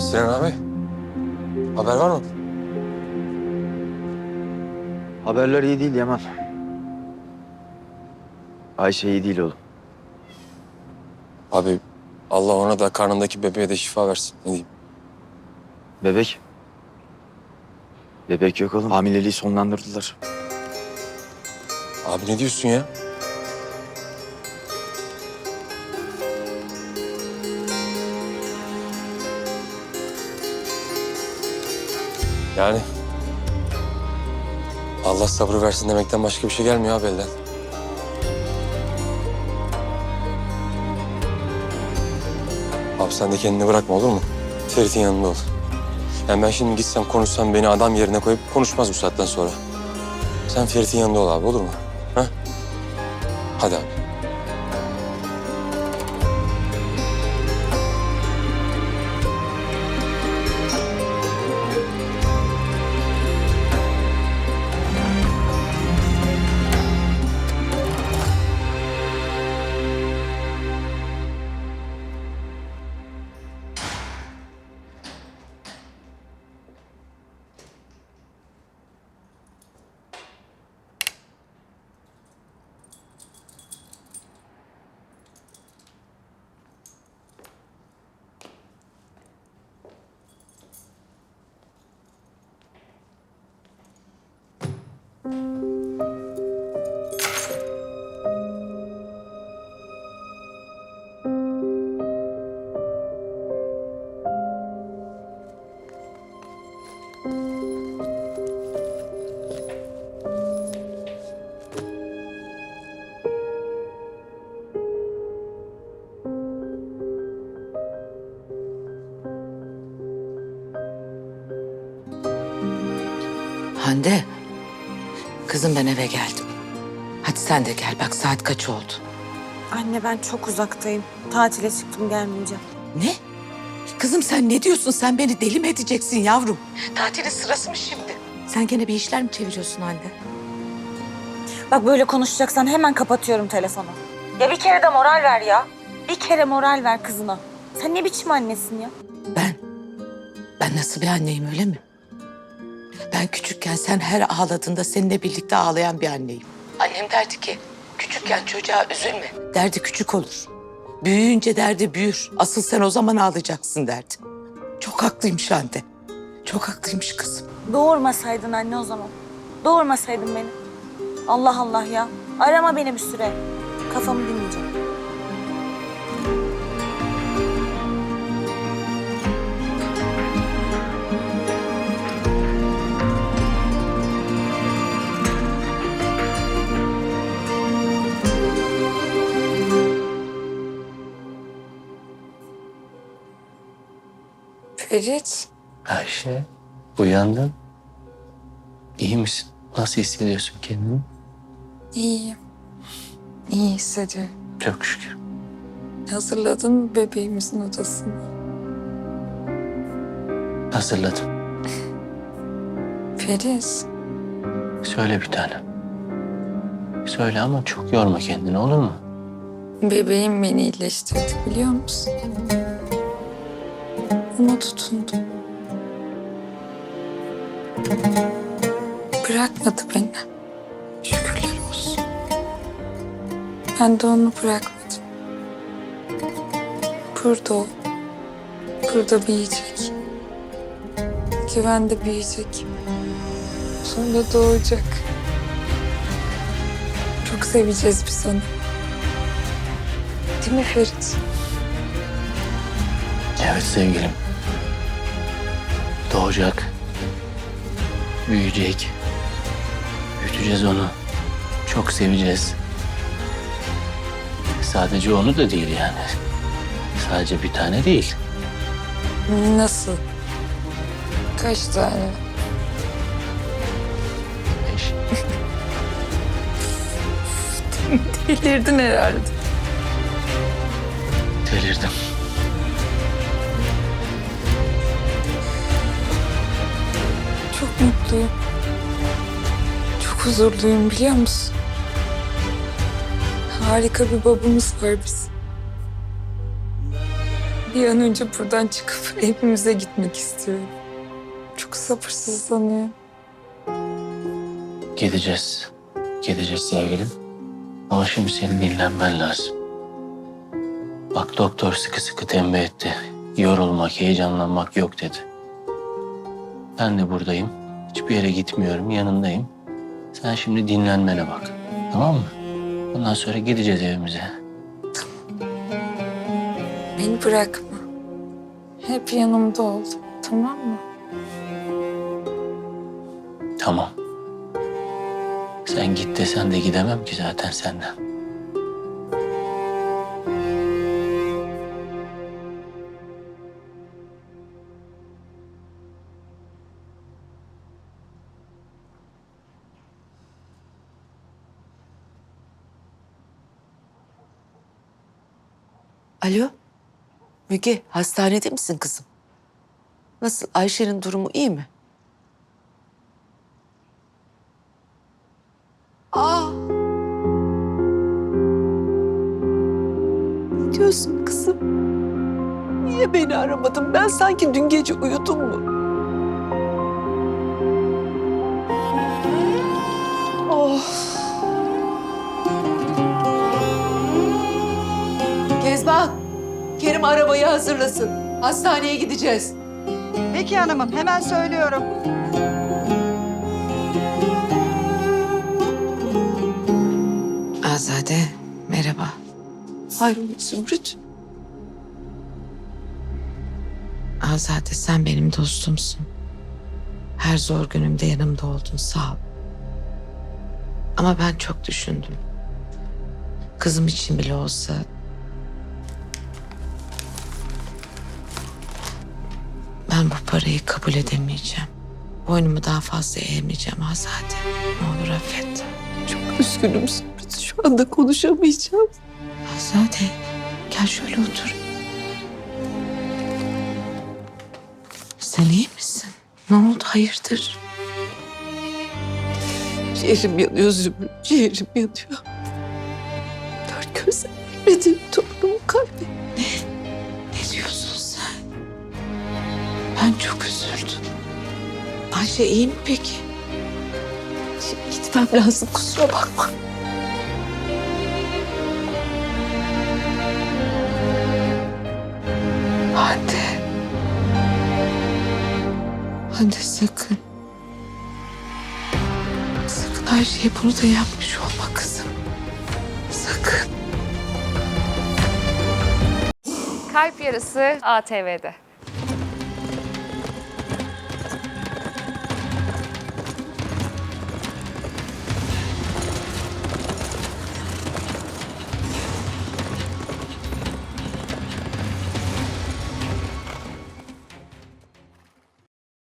Sinan abi. Haber var mı? Haberler iyi değil Yaman. Ayşe iyi değil oğlum. Abi Allah ona da karnındaki bebeğe de şifa versin. Ne diyeyim? Bebek. Bebek yok oğlum. Hamileliği sonlandırdılar. Abi ne diyorsun ya? Yani Allah sabrı versin demekten başka bir şey gelmiyor abi elden. Abi sen de kendini bırakma olur mu? Ferit'in yanında ol. Yani ben şimdi gitsem konuşsam beni adam yerine koyup konuşmaz bu saatten sonra. Sen Ferit'in yanında ol abi olur mu? Ha? Hadi abi. Hande. Kızım ben eve geldim. Hadi sen de gel. Bak saat kaç oldu? Anne ben çok uzaktayım. Tatile çıktım gelmeyeceğim. Ne? Kızım sen ne diyorsun? Sen beni deli mi edeceksin yavrum? Tatilin sırası mı şimdi? Sen gene bir işler mi çeviriyorsun Hande? Bak böyle konuşacaksan hemen kapatıyorum telefonu. Ya bir kere de moral ver ya. Bir kere moral ver kızına. Sen ne biçim annesin ya? Ben, ben nasıl bir anneyim öyle mi? Ben küçükken sen her ağladığında seninle birlikte ağlayan bir anneyim. Annem derdi ki küçükken çocuğa üzülme. Derdi küçük olur. Büyüyünce derdi büyür. Asıl sen o zaman ağlayacaksın derdi. Çok haklıymış Hande. Çok haklıymış kızım. Doğurmasaydın anne o zaman. Doğurmasaydın beni. Allah Allah ya. Arama beni bir süre. Kafamı dinleyeceğim. Ferit, Ayşe, uyandın. İyi misin? Nasıl hissediyorsun kendini? iyiyim. İyi hissediyorum. Çok şükür. Hazırladın mı bebeğimizin odasını? Hazırladım. Ferit, Söyle bir tane. Söyle ama çok yorma kendini olur mu? bebeğim beni iyileştirdi biliyor musun? Ona tutundum. Bırakmadı beni. Şükürler olsun. Ben de onu bırakmadım. Burada o. Burada büyüyecek. Güvende büyüyecek. Sonra doğacak. Çok seveceğiz biz onu. Değil mi Ferit? Evet sevgilim. Doğacak. Büyüyecek. Büyüteceğiz onu. Çok seveceğiz. Sadece onu da değil yani. Sadece bir tane değil. Nasıl? Kaç tane? Beş. Delirdin herhalde. Delirdim. Huzurluyum biliyor musun? Harika bir babamız var bizim. Bir an önce buradan çıkıp evimize gitmek istiyorum. Çok sabırsızlanıyorum. Gideceğiz. Gideceğiz sevgilim. Ama şimdi senin dinlenmen lazım. Bak doktor sıkı sıkı tembih etti. Yorulmak, heyecanlanmak yok dedi. Ben de buradayım. Hiçbir yere gitmiyorum, yanındayım. Sen şimdi dinlenmene bak. Tamam mı? Ondan sonra gideceğiz evimize. Beni bırakma. Hep yanımda ol. Tamam mı? Tamam. Sen git desen de gidemem ki zaten senden. Alo. Müge hastanede misin kızım? Nasıl Ayşe'nin durumu iyi mi? Aa. Ne diyorsun kızım? Niye beni aramadın? Ben sanki dün gece uyudum mu? Oh. Kezban, Kerim arabayı hazırlasın. Hastaneye gideceğiz. Peki hanımım hemen söylüyorum. Azade, merhaba. Hayrola Zümrüt? Azade sen benim dostumsun. Her zor günümde yanımda oldun sağ ol. Ama ben çok düşündüm. Kızım için bile olsa... Ben bu parayı kabul edemeyeceğim. Boynumu daha fazla eğmeyeceğim Azade. Ne olur affet. Çok üzgünüm Zümrüt. Şu anda konuşamayacağım. Azade gel şöyle otur. Sen iyi misin? Ne oldu hayırdır? Ciğerim yanıyor Zümrüt. Ciğerim yanıyor. Ben çok üzüldüm. Ayşe iyi mi peki? Şimdi gitmem lazım kusura bakma. Hande. Hande sakın. Sakın her şeye bunu da yapmış olma kızım. Sakın. Kalp Yarısı ATV'de.